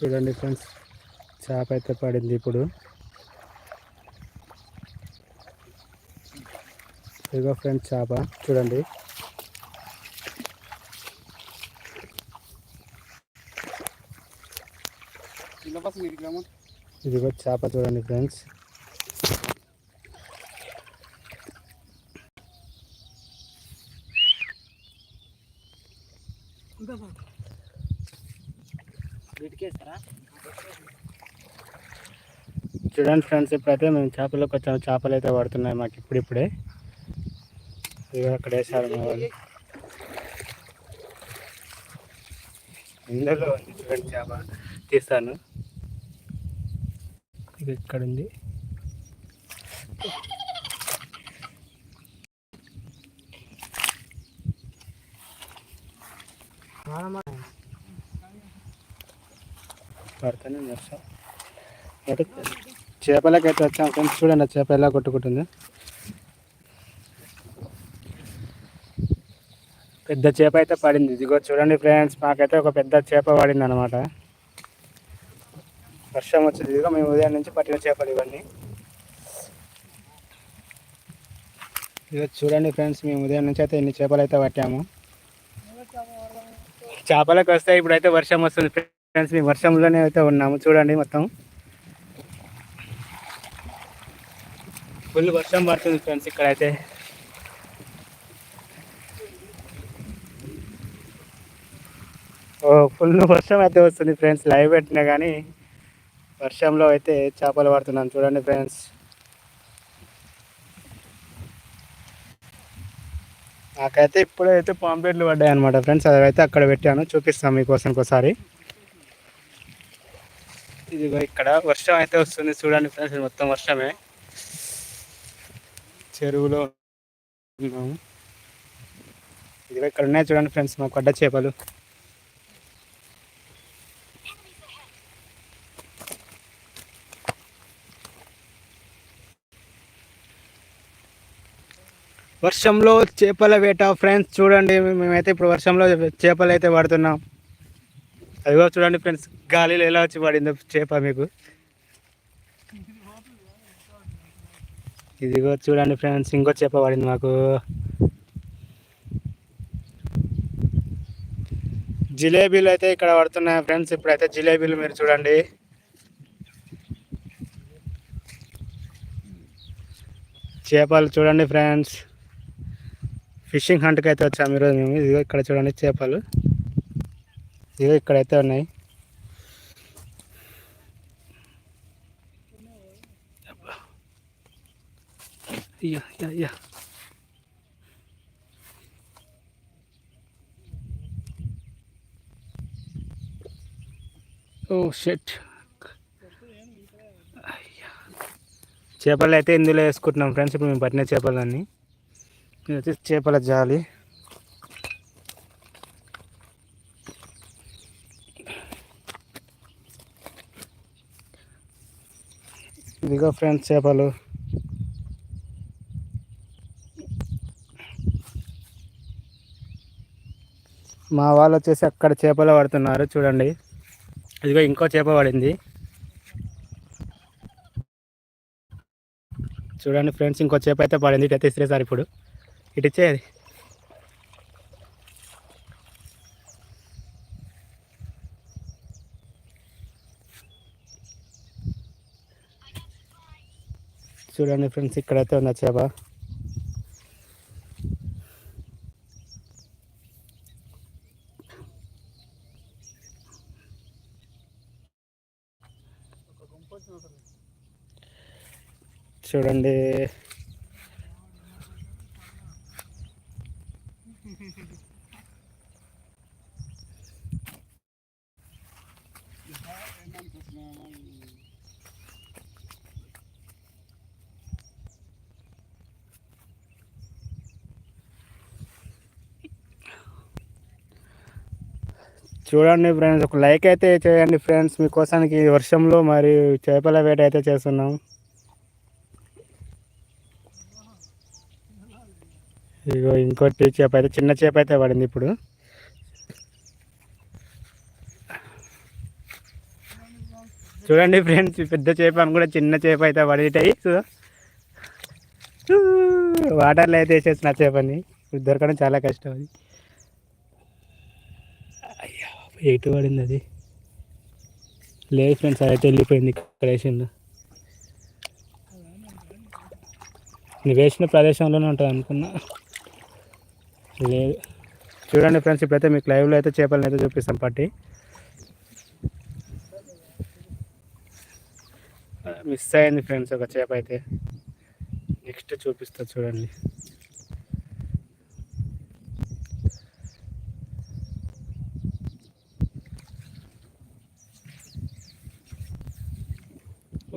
చూడండి ఫ్రెండ్స్ చేప అయితే పడింది ఇప్పుడు. ఇదిగో ఫ్రెండ్స్ చేప చూడండి. ఇదిగో చేప చూడండి ఫ్రెండ్స్. చూడండి ఫ్రెండ్స్ ఇప్పుడైతే మేము చేపలకు వచ్చాము. చేపలు అయితే పడుతున్నాయి మాకు ఇప్పుడిప్పుడే. ఇదిగో అక్కడ వేసారు మా వాళ్ళు. ఇందులో ఉంది చూడండి చేప. తీస్తాను. ఇది ఇక్కడ ఉంది. పడతానే వర్షం అయితే చేపలకైతే వచ్చాం ఫ్రెండ్స్ చూడండి ఆ చేప ఎలా కొట్టుకుంటుంది. పెద్ద చేప అయితే పడింది. ఇదిగో చూడండి ఫ్రెండ్స్ మాకైతే ఒక పెద్ద చేప పడింది అనమాట వర్షం వచ్చింది. ఇదిగో మేము ఉదయం నుంచి పట్టిన చేపలు ఇవన్నీ. ఇదిగో చూడండి ఫ్రెండ్స్ మేము ఉదయం నుంచి అయితే ఎన్ని చేపలు అయితే పట్టాము. చేపలకు వస్తే ఇప్పుడైతే వర్షం వస్తుంది. ఫ్రెండ్స్ మేము వర్షంలోనే అయితే ఉన్నాము. చూడండి మొత్తం. ఫుల్ వర్షం పడుతుంది ఫ్రెండ్స్ ఇక్కడైతే. ఓ ఫుల్ వర్షం అయితే వస్తుంది ఫ్రెండ్స్ లైవ్ పెట్టినా కానీ వర్షంలో అయితే చేపలు పడుతున్నాను చూడండి ఫ్రెండ్స్ నాకైతే ఇప్పుడైతే పాంపేట్లు పడ్డాయి అనమాట ఫ్రెండ్స్ అదైతే అక్కడ పెట్టాను. చూపిస్తాను మీకోసం ఒకసారి. ఇదిగో ఇక్కడ వర్షం అయితే వస్తుంది. చూడండి ఫ్రెండ్స్ మొత్తం వర్షమే. చెరువులో ఉన్నాము. ఇదిగో ఇక్కడ ఉన్నాయి చూడండి ఫ్రెండ్స్ మా కొడ్డ చేపలు. వర్షంలో చేపల వేట ఫ్రెండ్స్ చూడండి. మేమైతే ఇప్పుడు వర్షంలో చేపలు అయితే పడుతున్నాం అదిగో చూడండి ఫ్రెండ్స్ గాలిలో ఎలా వచ్చి పడిందో చేప మీకు. ఇదిగో చూడండి ఫ్రెండ్స్ ఇంకో చేప పడింది మాకు. జిలేబీలు అయితే ఇక్కడ పడుతున్నాయి ఫ్రెండ్స్ ఇప్పుడైతే జిలేబీలు మీరు చూడండి. చేపలు చూడండి ఫ్రెండ్స్. ఫిషింగ్ హంట్కి అయితే వచ్చాము ఈరోజు మేము. ఇదిగో ఇక్కడ చూడండి చేపలు. ఇదిగో ఇక్కడైతే ఉన్నాయి. అయ్యా అయ్యా అయ్యా. ఓ షెట్ చేపలు అయితే ఇందులో వేసుకుంటున్నాం. ఫ్రెండ్స్ ఇప్పుడు మేము పట్టిన చేపలన్నీ. ఇది చేపల జాలి. ఇదిగో ఫ్రెండ్స్ చేపలు. మా వాళ్ళు వచ్చేసి అక్కడ చేపలు పడుతున్నారు చూడండి. ఇదిగో ఇంకో చేప పడింది. చూడండి ఫ్రెండ్స్ ఇంకో చేప అయితే పడింది ఇటు అయితే ఇప్పుడు. ఇటు ఇచ్చేది చూడండి ఫ్రెండ్స్ ఇక్కడైతే ఉన్న చేప. చూడండి. చూడండి ఫ్రెండ్స్ ఒక లైక్ అయితే చేయండి ఫ్రెండ్స్ మీకోసానికి వర్షంలో మరి చేపల వేట అయితే చేస్తున్నాం. ఇగో ఇంకోటి చేప అయితే చిన్న చేప అయితే పడింది ఇప్పుడు. చూడండి ఫ్రెండ్స్ పెద్ద చేప అని కూడా చిన్న చేప అయితే పడేటాయి. వాటర్లో అయితే వేసేసిన చేపని. ఇప్పుడు దొరకడం చాలా కష్టం అది. ఎయిట్ పడింది అది. లేదు ఫ్రెండ్స్ అయితే వెళ్ళిపోయింది ఇక్కడ వేసిండు. నువ్వు వేసిన ప్రదేశంలోనే ఉంటుంది అనుకున్నా. లేదు. చూడండి ఫ్రెండ్స్ ఇప్పుడైతే మీకు లైవ్లో అయితే చేపలను అయితే చూపిస్తాం పట్టి. మిస్ అయింది ఫ్రెండ్స్ ఒక చేప అయితే. నెక్స్ట్ చూపిస్తా చూడండి.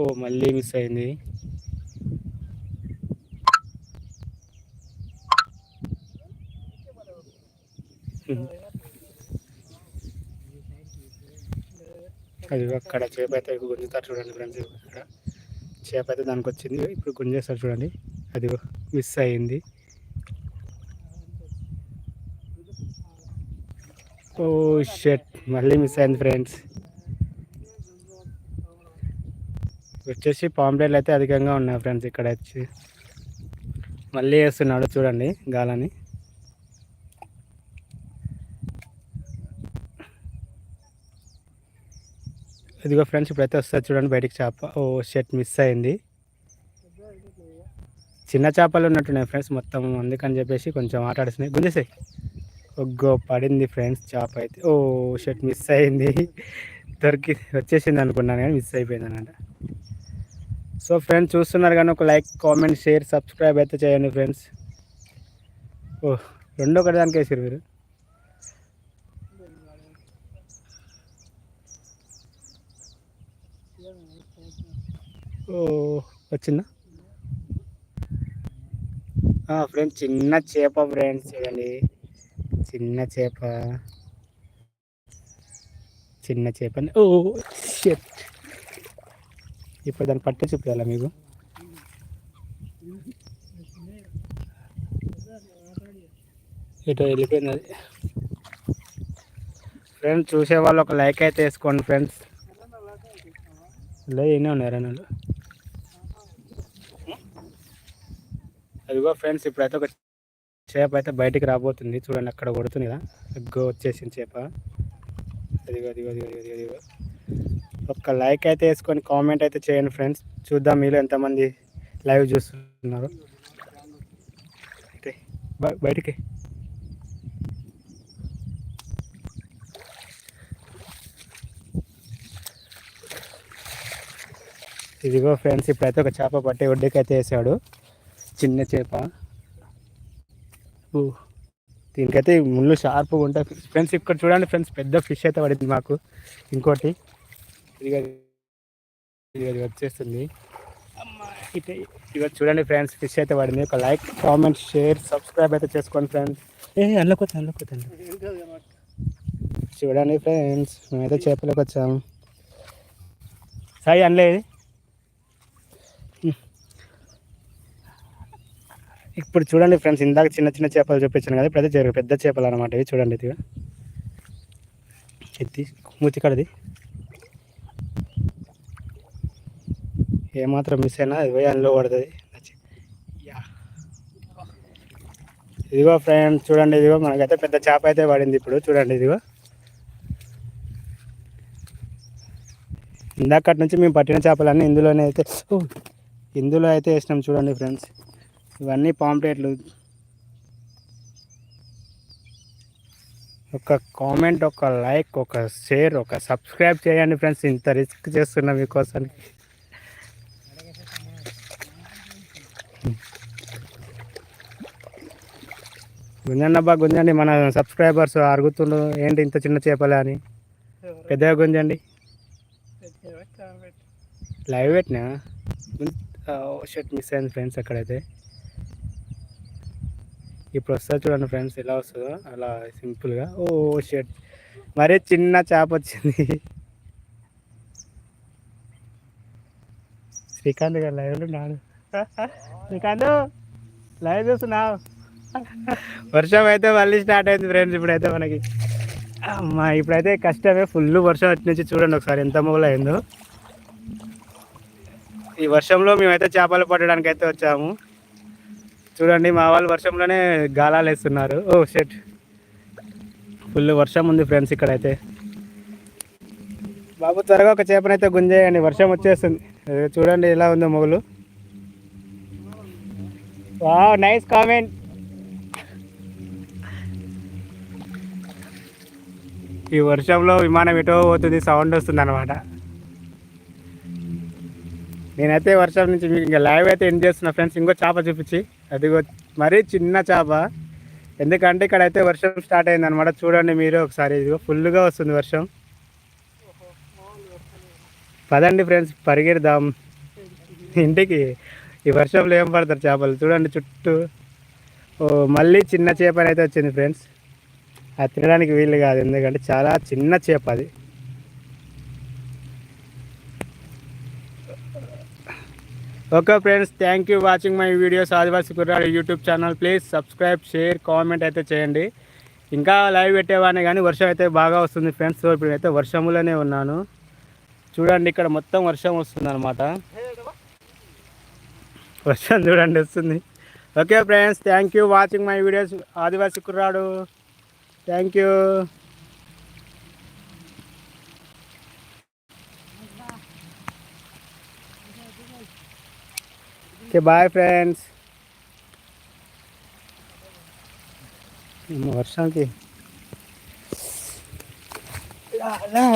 ఓ మళ్ళీ మిస్ అయింది. అది అక్కడ చేప అయితే గుంజుతారు చూడండి ఫ్రెండ్స్ ఇక్కడ చేప అయితే దానికి వచ్చింది. ఇప్పుడు గుంజేస్తారు చూడండి. అది మిస్ అయింది. ఓ షర్ట్ మళ్ళీ మిస్ అయింది ఫ్రెండ్స్ వచ్చేసి పాంప్లెట్లు అయితే అధికంగా ఉన్నాయి ఫ్రెండ్స్ ఇక్కడ వచ్చి. మళ్ళీ వేస్తున్నాడు చూడండి గాలని. ఇదిగో ఫ్రెండ్స్ ఇప్పుడైతే వస్తుంది చూడండి బయటికి చేప. ఓ షర్ట్ మిస్ అయింది. చిన్న చేపలు ఉన్నట్టున్నాయి ఫ్రెండ్స్ మొత్తం అందుకని చెప్పేసి కొంచెం ఆట గుంజేసాయి. ఒగ్గో పడింది ఫ్రెండ్స్ చేప అయితే. ఓ షర్ట్ మిస్ అయింది. దొరికి వచ్చేసింది అనుకున్నాను కానీ మిస్ అయిపోయింది అనమాట సో ఫ్రెండ్స్ చూస్తున్నారు కానీ ఒక లైక్ కామెంట్ షేర్ సబ్స్క్రైబ్ అయితే చేయండి ఫ్రెండ్స్. ఓ రెండో ఒకటి దానికి వేసారు మీరు. ఓ వచ్చిందా? ఫ్రెండ్స్ చిన్న చేప ఫ్రెండ్స్ చూడండి. చిన్న చేప. చిన్న చేప. ఓ షెట్. ఇప్పుడు దాన్ని పట్టి చూపించాలా మీకు? ఇటు వెళ్ళిపోయింది అది. ఫ్రెండ్స్ చూసేవాళ్ళు ఒక లైక్ అయితే వేసుకోండి ఫ్రెండ్స్. లేదు ఎన్ని ఉన్నాయి రెండు అదిగో ఫ్రెండ్స్ ఇప్పుడైతే ఒక చేప అయితే బయటికి రాబోతుంది. చూడండి అక్కడ కొడుతుంది కదా. ఎగ్గో వచ్చేసింది చేప. అదిగో అదిగో అదిగో అదిగో అదిగో. ఒక్క లైక్ అయితే వేసుకొని కామెంట్ అయితే చేయండి ఫ్రెండ్స్. చూద్దాం మీలో ఎంతమంది లైవ్ చూస్తున్నారు. అయితే బయటికి. ఇదిగో ఫ్రెండ్స్ ఇప్పుడైతే ఒక చేప పట్టి ఒడ్డుకి అయితే వేసాడు. చిన్న చేప. ఓ దీనికైతే ముళ్ళు షార్ప్గా ఉంటాయి. ఫ్రెండ్స్ ఇక్కడ చూడండి ఫ్రెండ్స్ పెద్ద ఫిష్ అయితే పడింది మాకు. ఇంకోటి. ఇదిగో ఇది వచ్చేస్తుంది. ఇటు ఇదిగో చూడండి ఫ్రెండ్స్ ఫిష్ అయితే పడింది. ఒక లైక్ కామెంట్ షేర్ సబ్స్క్రైబ్ అయితే చేసుకోండి ఫ్రెండ్స్. ఏ అందులోకి అందులోకి చూడండి ఫ్రెండ్స్ మేమైతే చేపలోకి వచ్చాము. సాయి అనలేదు ఇప్పుడు చూడండి ఫ్రెండ్స్ ఇందాక చిన్న చిన్న చేపలు చూపించాను కదా ఇప్పుడు అయితే పెద్ద చేపలు అనమాట ఇవి. చూడండి ఇది ఎత్తి మూతి కడది ఏమాత్రం మిస్ అయినా అది పోయి అందులో పడుతుంది. యా. ఇదిగో ఫ్రెండ్ చూడండి ఇదిగో మనకైతే పెద్ద చేప అయితే పడింది ఇప్పుడు. చూడండి ఇదిగో. ఇందాకటి నుంచి మేము పట్టిన చేపలన్నీ ఇందులోనే అయితే ఇందులో అయితే వేసినాం చూడండి ఫ్రెండ్స్ ఇవన్నీ పాంప్లెట్లు. ఒక కామెంట్ ఒక లైక్ ఒక షేర్ ఒక సబ్స్క్రైబ్ చేయండి ఫ్రెండ్స్ ఇంత రిస్క్ చేస్తున్నా మీకోసం గుంజండబ్బా గుంజండి. మన సబ్స్క్రైబర్స్ అరుగుతుండ్రు. ఏంటి ఇంత చిన్న చేపలే అని? పెద్దగా గుంజండి. లైవ్ పెట్టినా? షర్ట్ మిస్ అయింది ఫ్రెండ్స్ అక్కడైతే. ఇప్పుడు వస్తుంది చూడండి ఫ్రెండ్స్ ఎలా వస్తుందో. అలా సింపుల్గా ఓ షర్ట్ మరీ చిన్న చేప వచ్చింది. శ్రీకాంత్ గారు లైవ్లో నాడు నీకందు లైవ్ చూస్తున్నావు. వర్షం అయితే మళ్ళీ స్టార్ట్ అయింది ఫ్రెండ్స్ ఇప్పుడైతే మనకి. అమ్మా ఇప్పుడైతే కష్టమే ఫుల్ వర్షం వచ్చి నుంచి చూడండి ఒకసారి ఎంత మొగలు అయిందో ఈ వర్షంలో మేమైతే చేపలు పట్టడానికి అయితే వచ్చాము. చూడండి మా వాళ్ళు వర్షంలోనే గాలాలు వేస్తున్నారు. ఓ షెట్ ఫుల్ వర్షం ఉంది ఫ్రెండ్స్ ఇక్కడైతే. బాబు త్వరగా ఒక చేపనైతే గుంజేయండి. వర్షం వచ్చేస్తుంది. చూడండి ఎలా ఉందో మొగలు. వావ్ నైస్ కామెంట్ ఈ వర్షంలో విమానం ఎటో పోతుంది సౌండ్ వస్తుంది అనమాట నేనైతే వర్షం నుంచి మీకు ఇంకా లైవ్ అయితే ఎండ్ చేస్తున్నా ఫ్రెండ్స్ ఇంకో చేప చూపించి. అదిగో మరీ చిన్న చేప. ఎందుకంటే ఇక్కడ అయితే వర్షం స్టార్ట్ అయింది అనమాట చూడండి మీరు ఒకసారి ఇదిగో ఫుల్గా వస్తుంది వర్షం. పదండి ఫ్రెండ్స్ పరిగెడదాం. ఇంటికి ఈ వర్షంలో ఏం పడతారు చేపలు? చూడండి చుట్టూ. ఓ మళ్ళీ చిన్న చేప అయితే వచ్చింది ఫ్రెండ్స్ అది తినడానికి వీలు కాదు ఎందుకంటే చాలా చిన్న చేప అది. Okay friends thank you watching my videos Adivasi Kurradu YouTube channel. Please subscribe share comment అయితే చేయండి. ఇంకా లైవ్ పెట్టేవాడిని కానీ వర్షం అయితే బాగా వస్తుంది ఫ్రెండ్స్ సో ఇప్పుడు అయితే వర్షంలోనే ఉన్నాను. చూడండి ఇక్కడ మొత్తం వర్షం వస్తుంది అనమాట వర్షం చూడండి వస్తుంది. Okay friends thank you watching my videos Adivasi Kurradu. Thank you okay bye friends వర్షానికి.